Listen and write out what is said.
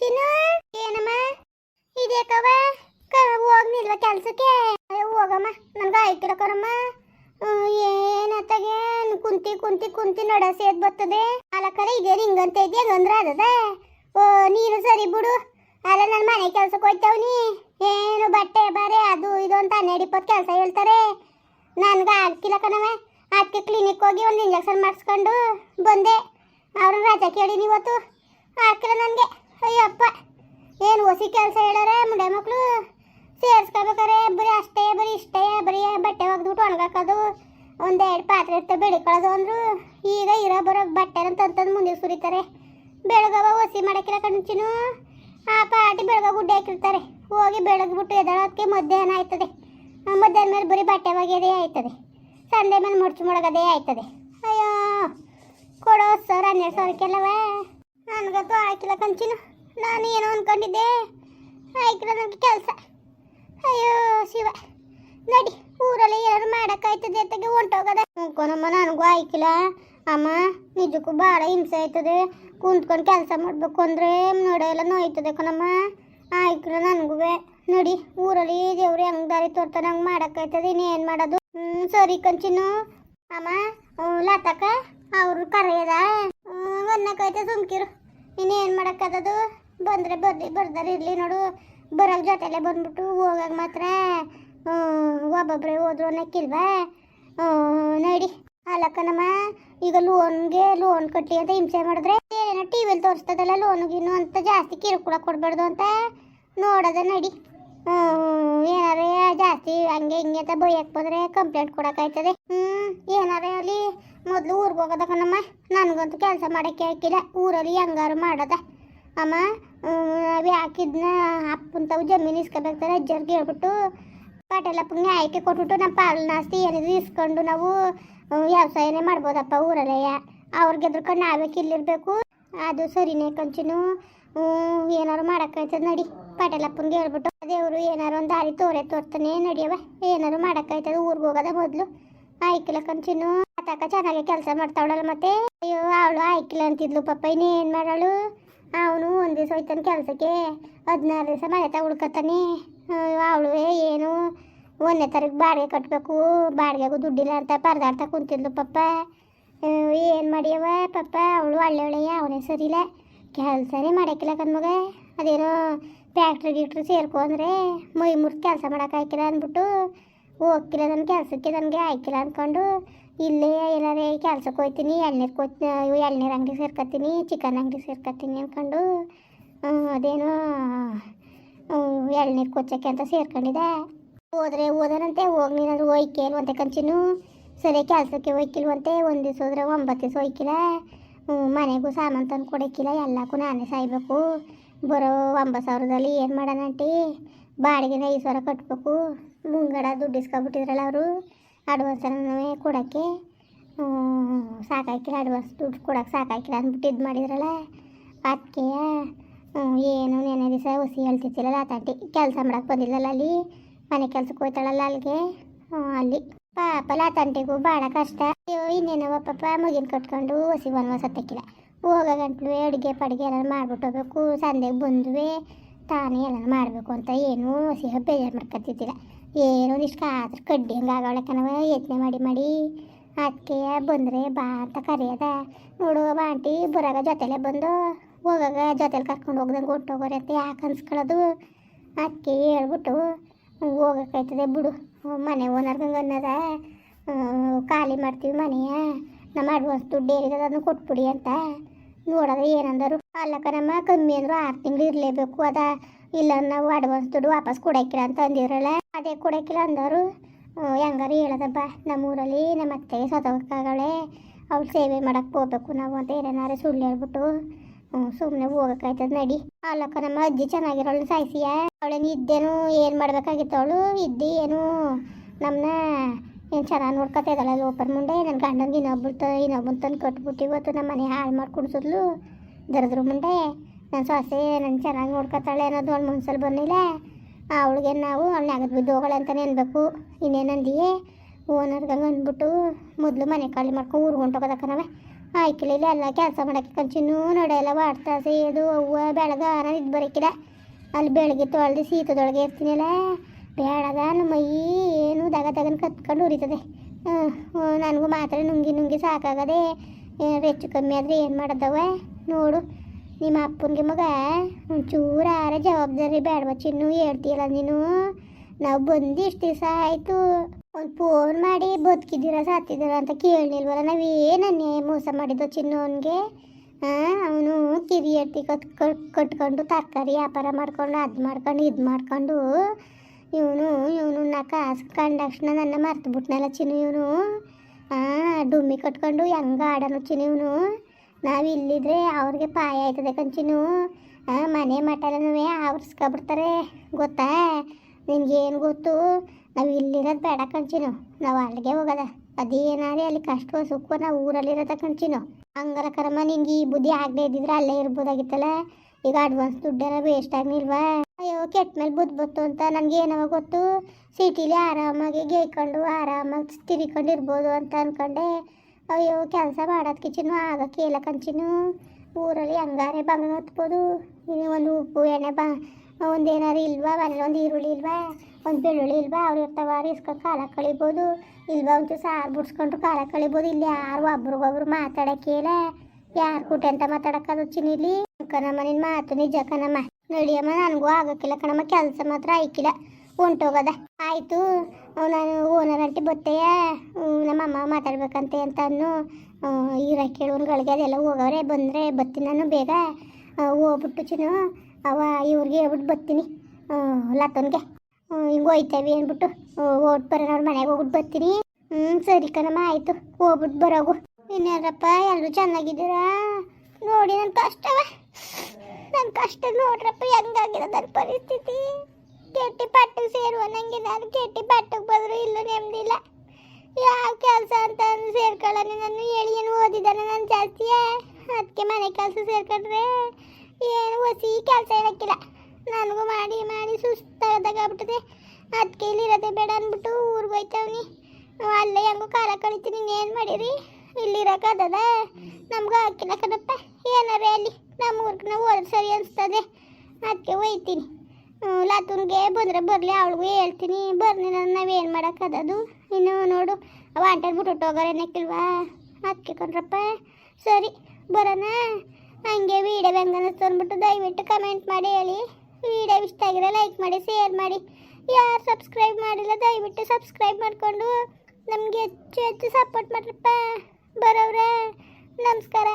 ಚಿನ್ನು ಏನಮ್ಮ ಇದೇಕವ ಹೋಗ್ ನಿಲ್ವ ಕೆಲ್ಸಕ್ಕೆ. ಹೋಗಮ್ಮ. ನನ್ಗೆ ಆಯ್ಕಿಲ್ಲ ಕಣಮ್ಮ ಏನತ್ತಾಗೆ ಕುಂತಿ ಕುಂತಿ ಕುಂತಿ ನಡ ಸೇದ್ ಬರ್ತದೆ. ಅಲಕರೆ ಇದೇ ಹಿಂಗಂತ ಇದೆಯಾ? ಗಂದ್ರ ಅದದ? ಓ, ನೀನು ಸರಿ ಬಿಡು. ಅಲ್ಲ ನನ್ನ ಮನೆ ಕೆಲ್ಸಕ್ಕೆ ಹೋಯ್ತವನಿ ಏನು ಬಟ್ಟೆ ಬಾರೆ, ಅದು ಇದು ಅಂತ ಹನ್ನೆರಡು ಕೆಲಸ ಹೇಳ್ತಾರೆ. ನನ್ಗೆ ಆಗ್ತಿಲ್ಲ ಕಣವ ಅದಕ್ಕೆ ಕ್ಲಿನಿಕ್ ಹೋಗಿ ಒಂದು ಇಂಜೆಕ್ಷನ್ ಮಾಡಿಸ್ಕೊಂಡು ಬಂದೆ. ಅವ್ರನ್ನ ರಜೆ ಕೇಳಿನಿ ಇವತ್ತು. ಹಾಕಿಲ್ಲ ನನಗೆ. ಅಯ್ಯಪ್ಪ, ಏನು ಹೊಸಿ ಕೆಲಸ ಹೇಳಾರೆ? ಮುಂಡೆ ಮಕ್ಕಳು ಸೇರಿಸ್ಕೋಬೇಕಾರೆ, ಬರೀ ಅಷ್ಟೇ, ಬರೀ ಇಷ್ಟೇ, ಬರೀ ಬಟ್ಟೆ ಒಗ್ದ್ಬಿಟ್ಟು ಒಣಗಾಕೋದು, ಒಂದೆರಡು ಪಾತ್ರೆ ಇರ್ತವೆ ಬೆಳಿಕೊಳ್ಳೋದು ಅಂದರು. ಈಗ ಇರೋ ಬರೋ ಬಟ್ಟೆ ಅಂತಂತಂದು ಮುಂದೆ ಸುರಿತಾರೆ. ಬೆಳಗವ ಹೊಸಿ ಮಾಡಕ್ಕಿಲ್ಲ ಕಣ್ಚಿನು ಆ ಪಾಟಿ ಬೆಳಗ ಗುಡ್ಡೆ ಹಾಕಿರ್ತಾರೆ. ಹೋಗಿ ಬೆಳಗ್ಬಿಟ್ಟು ಎದಳೋದಕ್ಕೆ ಮಧ್ಯಾಹ್ನ ಆಯ್ತದೆ. ಮಧ್ಯಾಹ್ನ ಮೇಲೆ ಬರೀ ಬಟ್ಟೆ ಒಗೆಯೋದೇ ಆಯ್ತದೆ. ಸಂಡೆ ಮೇಲೆ ಮುಡ್ಚು ಮುಳಗೋದೇ ಆಯ್ತದೆ. ಅಯ್ಯೋ, ಕೊಡೋ ಸರ್ ಹನ್ನೆರಡು ಸಾವಿರಕ್ಕೆಲ್ಲವೇ ನನಗಂತೂ ಹಾಕಿಲ್ಲ ಕಂಚಿನ. ನಾನು ಏನೋ ಅಂದ್ಕೊಂಡಿದ್ದೆ ಆಯ್ಕೆ ನನಗೆ ಕೆಲಸ. ಅಯ್ಯೋ, ಶಿವ. ನಡಿ, ಊರಲ್ಲಿ ಏನಾದ್ರು ಮಾಡೋಕ್ಕಾಯ್ತದೆ ಜೊತೆಗೆ ಹೊಂಟೋಗದ ಕೊನಮ್ಮ ನನಗೂ ಆಯ್ಕಿಲ್ಲ. ಅಮ್ಮ, ನಿಜಕ್ಕೂ ಭಾಳ ಹಿಂಸೆ ಆಯ್ತದೆ. ಕುಂತ್ಕೊಂಡು ಕೆಲಸ ಮಾಡಬೇಕು ಅಂದರೆ ನೋಡೆಲ್ಲ ನೋಯ್ತದೆ ಕೊನಮ್ಮ ಆಯ್ಕಿಲ್ಲ ನನಗೂ. ನೋಡಿ, ಊರಲ್ಲಿ ದೇವ್ರು ಹೆಂಗ್ ದಾರಿ ತೋರ್ತಾನೆ ಹಂಗೆ ಮಾಡೋಕ್ಕಾಯ್ತದೆ ಇನ್ನೇನು ಮಾಡೋದು? ಹ್ಞೂ ಸರಿ ಕಂಚಿನು ಅಮ್ಮ ಲತಕ ಅವ್ರು ಕರೆಯದ? ಅನ್ನಕ್ಕಾಯ್ತದೆ ಸುಮ್ಕಿರು. ಇನ್ನೇನು ಮಾಡೋಕ್ಕದದು? ಬಂದರೆ ಬರ್ಲಿ, ಬರ್ದಾರೆ ಇರಲಿ ನೋಡು. ಬರೋಕ್ಕೆ ಜೊತೆಲೆ ಬಂದ್ಬಿಟ್ಟು ಹೋಗಾಗ ಮಾತ್ರ. ಒಬ್ಬೊಬ್ಬರೇ ಹೋದ್ರು ಅನ್ನಕ್ಕಿಲ್ವಾ? ನಡಿ. ಅಲ್ಲಕ್ಕನಮ್ಮ ಈಗ ಲೋನ್ಗೆ ಲೋನ್ ಕಟ್ಟಿ ಅಂತ ಹಿಂಸೆ ಮಾಡಿದ್ರೆ ಏನೇನೋ ಟಿ ವಿಲಿ ತೋರಿಸ್ತದಲ್ಲ ಲೋನ್ಗಿನ್ನು ಗೀನು ಅಂತ ಜಾಸ್ತಿ ಕಿರುಕುಳ ಕೊಡಬಾರ್ದು ಅಂತ. ನೋಡೋದ, ನಡಿ. ಏನಾರೇ ಜಾಸ್ತಿ ಹಂಗೆ ಹಿಂಗೆ ಅಂತ ಬೈಯಕ್ಕೆ ಬಂದ್ರೆ ಕಂಪ್ಲೇಂಟ್ ಕೊಡೋಕ್ಕಾಯ್ತದೆ ಹ್ಞೂ ಏನಾರೇ ಅಲ್ಲಿ ಮೊದಲು ಊರಿಗೆ ಹೋಗೋದ ಕಣಮ್ಮ. ನನಗಂತೂ ಕೆಲಸ ಮಾಡೋಕ್ಕೆ ಹಾಕಿಲ್ಲ. ಊರಲ್ಲಿ ಹೆಂಗಾರು ಮಾಡೋದ. ಅಮ್ಮ ಯಾಕಿದ್ನ ಅಪ್ಪಂತವು ತಾವು ಜಮೀನು ಇಸ್ಕೋಬೇಕಾರೆ ಅಜ್ಜರ್ಗೆ ಹೇಳ್ಬಿಟ್ಟು ಪಾಟೇಲಪ್ಪಂಗೆ ಆಯ್ಕೆ ಕೊಟ್ಬಿಟ್ಟು ನಮ್ಮ ಪಾಲನ ಆಸ್ತಿ ಏನಿದ್ರು ಇಸ್ಕೊಂಡು ನಾವು ವ್ಯವಸಾಯನೇ ಮಾಡ್ಬೋದಪ್ಪ ಊರಲ್ಲೇ. ಅವ್ರಿಗೆ ಎದ್ರುಕೊಂಡು ನಾವೇ ಕಿಲ್ಲಿರ್ಬೇಕು. ಅದು ಸರಿನೇ ಕಂಚಿನು ಏನಾರು ಮಾಡೋಕ್ಕಾಯ್ತದ ನಡಿ. ಪಾಟೇಲಪ್ಪಂಗೆ ಹೇಳ್ಬಿಟ್ಟು ದೇವರು ಏನಾರು ಒಂದು ದಾರಿ ತೋರೆ ತೋರ್ತಾನೆ ನಡಿಯವ ಏನಾರು ಮಾಡೋಕ್ಕಾಯ್ತದ ಊರಿಗೆ ಹೋಗೋದ ಮೊದಲು. ಆಯ್ಕಿಲ್ಲ ಕಂಚಿನು. ಆತಕ ಚೆನ್ನಾಗಿ ಕೆಲಸ ಮಾಡ್ತಾವಳಲ್ಲ ಮತ್ತೆ? ಅಯ್ಯೋ, ಅವಳು ಆಯ್ಕಿಲ್ಲ ಅಂತಿದ್ಲು ಪಾಪ, ಇನ್ನೇನು ಮಾಡಳು? ಅವನು ಒಂದು ದಿವಸ ಹೋಯ್ತಾನೆ ಕೆಲಸಕ್ಕೆ. ಹದಿನಾರು ದಿವಸ ಮನೆ ತ ಅವಳು ಏನು? ಒಂದನೇ ತಾರೀಕು ಬಾಡಿಗೆ ಕಟ್ಟಬೇಕು ಬಾಡಿಗೆಗೂ ದುಡ್ಡಿಲ್ಲ ಅಂತ ಪರದಾಡ್ತಾ ಕುಂತಿದ್ಲು ಪಪ್ಪ ಏನು ಮಾಡಿಯವ ಪಪ್ಪ ಅವಳು ಒಳ್ಳೆ ಒಳ್ಳೆಯ ಅವನೇ ಸರಿಲ್ಲ ಕೆಲಸನೇ ಮಾಡೋಕ್ಕಿಲ್ಲ ಕಣ್ಮಗ ಅದೇನೋ ಫ್ಯಾಕ್ಟ್ರಿ ಗಿಟ್ರಿ ಸೇರ್ಕೊ ಅಂದರೆ ಮೈ ಕೆಲಸ ಮಾಡೋಕೆ ಆಯ್ಕಿಲ್ಲ ಅಂದ್ಬಿಟ್ಟು ಹೋಗ್ತಿಲ್ಲ ನನ್ನ ಕೆಲಸಕ್ಕೆ, ನನಗೆ ಆಯ್ಕಿಲ್ಲ ಅಂದ್ಕೊಂಡು ಇಲ್ಲೇ ಏನಾರೇ ಕೆಲ್ಸಕ್ಕೆ ಹೋಗ್ತೀನಿ ಎಳ್ನೀರು ಕೊ ಎಳ್ನೀರು ಅಂಗಡಿ ಸೇರ್ಕೊತೀನಿ ಚಿಕನ್ ಅಂಗಡಿ ಸೇರ್ಕೊತೀನಿ ಅಂದ್ಕೊಂಡು ಅದೇನು ಎಳ್ನೀರು ಕೊಚ್ಚಕ್ಕೆ ಅಂತ ಸೇರ್ಕೊಂಡಿದ್ದೆ. ಹೋದ್ರೆ ಓದನಂತೆ ಹೋಗಿ ನೀನಾದ್ರು ಹೋಯ್ಕೆ ಒಂದೇ ಕಂಚಿನು. ಸರಿ ಕೆಲಸಕ್ಕೆ ಹೋಯ್ಕಿಲ್ವಂತೆ ಒಂದು ದಿವಸ ಹೋದ್ರೆ ಒಂಬತ್ತು ದಿವಸ ಹೋಯ್ಕಿಲ್ಲ. ಹ್ಮ್, ಮನೆಗೂ ಸಾಮಾನು ತಂದು ಕೊಡೋಕ್ಕಿಲ್ಲ ಎಲ್ಲಕ್ಕೂ ನಾನೇ ಸಾಯ್ಬೇಕು. ಬರೋ ಒಂಬತ್ತು ಸಾವಿರದಲ್ಲಿ ಏನು ಮಾಡೋಣ ಆಂಟಿ? ಬಾಡಿಗೆನ ಐದು ಸಾವಿರ ಕಟ್ಟಬೇಕು ಮುಂಗಡ ದುಡ್ಡು ಇಸ್ಕೊಬಿಟ್ಟಿದ್ರಲ್ಲ ಅವರು. ಅಡ್ವಾನ್ಸನ್ನು ಕೊಡೋಕ್ಕೆ ಸಾಕಾಗಿಲ್ಲ ಅಡ್ವಾನ್ಸ್ ದುಡ್ಡು ಕೊಡೋಕ್ಕೆ ಸಾಕಾಯ್ಕಿಲ್ಲ ಅಂದ್ಬಿಟ್ಟು ಇದು ಮಾಡಿದ್ರಲ್ಲ. ಅದಕ್ಕೆ ಏನು ನೆನೆ ದಿವಸ ಹುಸಿ ಹೇಳ್ತಿದ್ದಿಲ್ಲ ಆತಾಂಟಿ ಕೆಲಸ ಮಾಡೋಕೆ ಬಂದಿಲ್ಲಲ್ಲ ಅಲ್ಲಿ, ಮನೆ ಕೆಲ್ಸಕ್ಕೆ ಹೋಗ್ತಾಳಲ್ಲ ಅಲ್ಲಿಗೆ. ಅಲ್ಲಿ. ಪಾಪ ತಂಟೆಗೂ ಭಾಳ ಕಷ್ಟ. ಅಯ್ಯೋ ಇನ್ನೇನವ ಪಾಪ ಮಗಿನ ಕಟ್ಕೊಂಡು ಹೊಸಿ ವನವಾಸ ತೆಕ್ಕಿಲ್ಲ ಹೋಗೋ ಗಂಟ್ಲು ಅಡುಗೆ ಪಡಿಗೆ ಎಲ್ಲ ಮಾಡ್ಬಿಟ್ಟು ಹೋಗ್ಬೇಕು, ಸಂದೆಗೆ ಬಂದುವೆ ತಾನೇ ಎಲ್ಲ ಮಾಡಬೇಕು ಅಂತ ಏನು ಹಸಿ ಬೇಜಾರು ಮಾಡ್ಕೊತಿದ್ದಿಲ್ಲ. ಏನೋ ಇಷ್ಟ ಆದ್ರೆ ಕಡ್ಡಿ ಹಂಗೆ ಆಗವಳೆ ಕಣವ, ಯತ್ನೆ ಮಾಡಿ ಮಾಡಿ. ಅದಕ್ಕೆ ಬಂದರೆ ಬಾ ಅಂತ ಕರೆಯದ. ನೋಡು ಆಂಟಿ, ಬರಾಗ ಜೊತೆಲೆ ಬಂದು ಹೋಗಾಗ, ಜೊತೆಲಿ ಕರ್ಕೊಂಡು ಹೋಗ್ದಂಗೆ ಹೊಟ್ಟೋಗೋರಿ ಅಂತ ಯಾಕೆ ಅನ್ಸ್ಕೊಳ್ಳೋದು ಅದಕ್ಕೆ ಹೇಳ್ಬಿಟ್ಟು ಹೋಗೋಕ್ಕಾಯ್ತದೆ ಬಿಡು. ಮನೆ ಓನರ್ಗಂಗೆ ಅನ್ನದ. ಖಾಲಿ ಮಾಡ್ತೀವಿ ಮನೆಯ. ನಮ್ಮ ಅಡ್ವಾನ್ಸ್ ದುಡ್ಡು ಏನಿದೆ ಅದನ್ನು ಕೊಟ್ಬಿಡಿ ಅಂತ. ನೋಡೋದು ಏನಂದರು? ಅಲ್ಲ ಕಣಮ್ಮ, ಕಮ್ಮಿ ಅಂದರು ಆರು ತಿಂಗಳು ಇರಲೇಬೇಕು. ಅದ ಇಲ್ಲ, ನಾವು ಅಡ್ವಾನ್ಸ್ ದುಡ್ಡು ವಾಪಸ್ ಕೊಡಕ್ಕಿಲ್ಲ ಅಂತ ಅಂದಿರಲ್ಲ ಅದೇ ಕೊಡಕ್ಕಿಲ್ಲ ಅಂದವರು ಹೆಂಗಾರು ಹೇಳದಪ್ಪ, ನಮ್ಮೂರಲ್ಲಿ ನಮ್ಮ ಅತ್ತೆಗೆ ಸತೋಕಾಗಳೆ ಅವ್ಳು ಸೇವೆ ಮಾಡಕ್ಕೆ ಹೋಗ್ಬೇಕು ನಾವು ಅಂತ ಏನೇನಾರು ಸುಳ್ಳು ಹೇಳ್ಬಿಟ್ಟು ಸುಮ್ಮನೆ ಹೋಗಕ್ಕಾಯ್ತದ ನಡಿ. ಅಲ್ಲಕ್ಕ, ನಮ್ಮ ಅಜ್ಜಿ ಚೆನ್ನಾಗಿರೋಳು ಸಾಯಿಸಿಯ? ಅವಳೇನು ಇದ್ದೇನು ಏನು ಮಾಡ್ಬೇಕಾಗಿತ್ತು ಅವಳು? ಇದ್ದಿ ಏನು ನಮ್ಮನ್ನ ಏನು ಚೆನ್ನಾಗಿ ನೋಡ್ಕೊತಾ ಇದ್ದಾಳೆ ಲೋಪರ್ ಮುಂದೆ? ನನ್ನ ಗಂಡನಿಗೆ ಇನ್ನೊಬ್ಬಳು ತ ಇನ್ನೊಬ್ಬನ ತಂದು ಕಟ್ಬಿಟ್ಟು ಇವತ್ತು ನಮ್ಮ ಮನೆ ಹಾಳು ಮಾಡಿ ಕುಣಿಸಿದ್ಲು ದರದ್ರ ಮುಂಡೆ ನನ್ನ ಸೊಸೆ ನನ್ನ ಚೆನ್ನಾಗಿ ನೋಡ್ಕೊತಾಳೆ ಅನ್ನೋದು ಒಂದು ಮನ್ಸಲ್ಲಿ ಬಂದಿಲ್ಲ ಅವಳಿಗೆ ನಾವು ಅವಳನ್ನ ಆಗದ್ ಬಿದ್ದು ಹೋಗಳೆ ಅಂತಲೇ ಅನ್ಬೇಕು. ಇನ್ನೇನಂದಿಯೇ? ಓನರ್ಗಂಗೆ ಅಂದ್ಬಿಟ್ಟು ಮೊದಲು ಮನೆ ಖಾಲಿ ಮಾಡ್ಕೊಂಡು ಊರು ಹೊಂಟೋಗೋದಕ್ಕ ನಾವೇ. ಆಯ್ಕಿಲ್ಲ ಎಲ್ಲ ಕೆಲಸ ಮಾಡಕ್ಕೆ ಕಂಚಿನೂ ನಡೆಯಲ್ಲ ವಾಡ್ತಾ ಸೇದು ಅವ್ವ ಬೆಳಗಾನ ಇದು ಬರೋಕಿಲ್ಲ. ಅಲ್ಲಿ ಬೆಳಗ್ಗೆ ತೊಳೆದು ಶೀತದೊಳಗೆ ಇರ್ತೀನಲ್ಲ. ಬೇಡದ ನಮ್ಮ ಮೈ, ಏನು ದಗ ದಗನ ಕತ್ಕೊಂಡು ಉರಿತದೆ. ನನಗೂ ಮಾತ್ರ ನುಂಗಿ ನುಂಗಿ ಸಾಕಾಗದೆ ಹೆಚ್ಚು ಕಮ್ಮಿ ಆದರೆ ಏನು ಮಾಡೋದವ? ನೋಡು. ನಿಮ್ಮ ಅಪ್ಪನಿಗೆ ಮಗ ಒಂಚೂರಾರ ಜವಾಬ್ದಾರಿ ಬೇಡವ ಚಿನ್ನು? ಹೇಳ್ತೀಯಲ್ಲ ನೀನು? ನಾವು ಬಂದು ಇಷ್ಟು ದಿವಸ ಆಯಿತು. ಒಂದು ಫೋನ್ ಮಾಡಿ ಬದುಕಿದ್ದೀರ ಸಾತಿದ್ದೀರ ಅಂತ ಕೇಳಲಿಲ್ವಲ್ಲ ನಾವೇನನ್ನೇ ಮೋಸ ಮಾಡಿದ್ದು ಚಿನ್ನು ಅವನಿಗೆ? ಅವನು ಕಿರಿಯರ್ತಿ ಕಟ್ ಕಟ್ಕೊಂಡು ತರಕಾರಿ ವ್ಯಾಪಾರ ಮಾಡ್ಕೊಂಡು, ಅದು ಮಾಡ್ಕೊಂಡು, ಇದು ಮಾಡ್ಕೊಂಡು, ಇವನು ಇವನು ನಾ ಕಾಸು ಕಂಡಕ್ಷಣ ನನ್ನ ಮರ್ತು ಬಿಟ್ನಲ್ಲ ಚಿನ್ನು ಇವನು. ಡುಮ್ಮಿ ಕಟ್ಕೊಂಡು ಹೆಂಗ ಆಡೋನು ಚಿನ್ನು ಇವನು. ನಾವು ಇಲ್ಲಿದ್ರೆ ಅವ್ರಿಗೆ ಪಾಯ ಆಯ್ತದೆ ಕಂಚಿನು. ಮನೆ ಮಠಲೂ ಆವರಿಸ್ಕೊಬಿಡ್ತಾರೆ. ಗೊತ್ತಾ? ನಿನ್ಗೇನು ಗೊತ್ತು? ನಾವು ಇಲ್ಲಿರೋದು ಬೇಡ ಕಂಚಿನು. ನಾವು ಅಲ್ಲಿಗೆ ಹೋಗೋದ. ಅದೇನಾರೇ ಅಲ್ಲಿ ಕಷ್ಟ ಸುಖ ನಾವು ಊರಲ್ಲಿರೋದ ಕಂಚಿನು. ಹಂಗಲ್ಲ ಕರ್ಮ ನಿನ್ಗೆ ಈ ಬುದ್ಧಿ ಆಗದೆ ಇದ್ದಿದ್ರೆ ಅಲ್ಲೇ ಇರ್ಬೋದಾಗಿತ್ತಲ್ಲ? ಈಗ ಅಡ್ವಾನ್ಸ್ ದುಡ್ಡೆಲ್ಲ ವೇಸ್ಟ್ ಆಗ್ನಿಲ್ವಾ ಅಯ್ಯೋ ಕೆಟ್ಟ ಮೇಲೆ ಬುದ್ಧಿ ಬತ್ತು ಅಂತ ನನಗೆ ಏನವ ಗೊತ್ತು? ಸಿಟಿಲಿ ಆರಾಮಾಗಿ ಗೇಯ್ಕೊಂಡು, ಆರಾಮಾಗಿ ತಿರ್ಕೊಂಡು ಇರ್ಬೋದು ಅಂತ ಅನ್ಕೊಂಡೆ. ಅಯ್ಯೋ, ಕೆಲಸ ಮಾಡೋದಕ್ಕೆ ಕಿಚನ್ ಆಗಕ್ಕೆ ಕಂಚಿನು. ಊರಲ್ಲಿ ಹಂಗಾರೆ ಬಂಗ ಹತ್ಬೋದು ಇನ್ನು ಒಂದು ಉಪ್ಪು, ಎಣ್ಣೆ ಬಾ, ಒಂದೇನಾರು ಇಲ್ವಾ? ಮನೇಲಿ ಒಂದು ಈರುಳ್ಳಿ ಇಲ್ವಾ? ಒಂದು ಬೆಳ್ಳುಳ್ಳಿ ಇಲ್ವಾ? ಅವ್ರು ಇರ್ತಾವ, ಇಸ್ಕೊಂಡು ಕಾಲ ಕಳಿಬೋದು. ಇಲ್ವಾ ಒಂದು ಸಾರು ಬಿಡ್ಸ್ಕೊಂಡ್ರು ಕಾಲ ಕಳಿಬೋದು. ಇಲ್ಲಿ ಯಾರು ಒಬ್ರಿಗೊಬ್ರು ಮಾತಾಡಕ್ಕೆ ಇಲ್ಲ ಯಾರು ಕೂಟ ಅಂತ ಮಾತಾಡೋಕ್ಕದು ಚಿನ್ನಿಲಿ ಕಣಮ್ಮ ನಿನ್ನ ಮಾತು ನಿಜ ಕಣಮ್ಮ. ನಡಿಯಮ್ಮ, ನನಗೂ ಆಗಕ್ಕಿಲ್ಲ ಕಣಮ್ಮ. ಕೆಲಸ ಮಾತ್ರ ಆಯ್ಕಿಲ್ಲ. ಹೊಂಟೋಗದ ಆಯಿತು ನಾನು ಓನರ್ ಅಂಟಿ ನಮ್ಮ ಅಮ್ಮ ಮಾತಾಡ್ಬೇಕಂತೆ ಅಂತ ಅನ್ನು ಇರ ಕೇಳೋನ್ಗಳಿಗೆ ಅದೆಲ್ಲ ಹೋಗವ್ರೆ, ಬಂದರೆ ಬರ್ತೀನಿ ನಾನು ಬೇಗ. ಹೋಗ್ಬಿಟ್ಟು ಚಿನ್ನು, ಅವ ಇವ್ರಿಗೆ ಹೇಳ್ಬಿಟ್ಟು ಬತ್ತೀನಿ ಲತನ್ಗೆ. ಹಿಂಗೆ ಹೋಯ್ತೇವೆ ಅಂದ್ಬಿಟ್ಟು ಓಟ್ ಬರೋಣ, ಅವ್ರ ಮನೆಗೆ ಹೋಗ್ಬಿಟ್ಟು ಬರ್ತೀನಿ ಹ್ಞೂ ಸರಿ ಕಣಮ್ಮ, ಆಯಿತು ಹೋಗ್ಬಿಟ್ಟು ಬರೋಗು. ಇನ್ನೇನಪ್ಪ ಎಲ್ಲರೂ ಚೆನ್ನಾಗಿದ್ದೀರಾ? ನೋಡಿ ನನ್ನ ಕಷ್ಟವ. ನನ್ನ ಕಷ್ಟ ನೋಡ್ರಪ್ಪ ಹೆಂಗಾಗಿರೋ ನನ್ನ ಪರಿಸ್ಥಿತಿ? ಕೆಟ್ಟಿ ಪಟ್ಟು ಸೇರುವ, ನಂಗೆ ನಾನು ಕೆಟ್ಟಿ ಪಟ್ಟಕ್ಕೆ ಬದ್ರು ಇಲ್ಲೂ ನೆಮ್ಮದಿಲ್ಲ ಯಾವ ಕೆಲಸ ಅಂತ ಸೇರ್ಕೊಳ್ಳೋಣ ನಾನು ಏನು ಓದಿದ್ದಾನೆ ನಾನು ಜಾಸ್ತಿಯೇ. ಅದಕ್ಕೆ ಮನೆ ಕೆಲಸ ಸೇರ್ಕೊಂಡ್ರೆ ಏನು ಹೊಸಿ ಕೆಲಸ ಏನಕ್ಕಿಲ್ಲ ನನಗೂ ಮಾಡಿ ಮಾಡಿ ಸುಸ್ತಾಗದಾಗ್ಬಿಟ್ಟದೆ ಅದಕ್ಕೆ ಇಲ್ಲಿರೋದೆ ಬೇಡ ಅಂದ್ಬಿಟ್ಟು ಊರಿಗೆ ಹೋಯ್ತವ್ನಿ. ಅಲ್ಲೇ ಹೆಂಗೋ ಕಾಲ ಕಳಿತೀನಿ ಏನು ಮಾಡಿರಿ? ಇಲ್ಲಿರೋಕ್ಕದ ನಮ್ಗೆ ಹಾಕಿಲ್ಲ ಕಣಪ್ಪ. ಏನಾರೇ ಅಲ್ಲಿ? ನಮ್ಮ ಊರಿಗೆ ನಾವು ಹೋದ್ರೆ ಸರಿ ಅನಿಸ್ತದೆ. ಅದಕ್ಕೆ ಒಯ್ತೀನಿ ಲಾತುನ್ಗೆ ಬಂದರೆ ಬರಲಿ, ಅವಳಿಗೂ ಹೇಳ್ತೀನಿ. ಬರ್ಲಿಲ್ಲ ನಾವೇನು ಮಾಡೋಕ್ಕದದು ಇನ್ನು ನೋಡು, ಅವ ಬಿಟ್ಟು ಹೋಗೋರೇನಕ್ಕಿಲ್ವಾ ಅದಕ್ಕೆ ಕಣ್ರಪ್ಪ ಸರಿ, ಬರೋಣ. ಹಂಗೆ ವೀಡಿಯೋ ಹೆಂಗೆ ಅನ್ನಿಸ್ತು ದಯವಿಟ್ಟು ಕಮೆಂಟ್ ಮಾಡಿ, ಹೇಳಿ. ವೀಡಿಯೋ ಇಷ್ಟ ಆಗಿರೋ ಲೈಕ್ ಮಾಡಿ ಶೇರ್ ಮಾಡಿ. ಯಾರು ಸಬ್ಸ್ಕ್ರೈಬ್ ಮಾಡಿಲ್ಲ, ದಯವಿಟ್ಟು ಸಬ್ಸ್ಕ್ರೈಬ್ ಮಾಡಿಕೊಂಡು. ನಮಗೆ ಹೆಚ್ಚು ಹೆಚ್ಚು ಸಪೋರ್ಟ್ ಮಾಡ್ರಪ್ಪ. ಬರೋವ್ರೆ, ನಮಸ್ಕಾರ.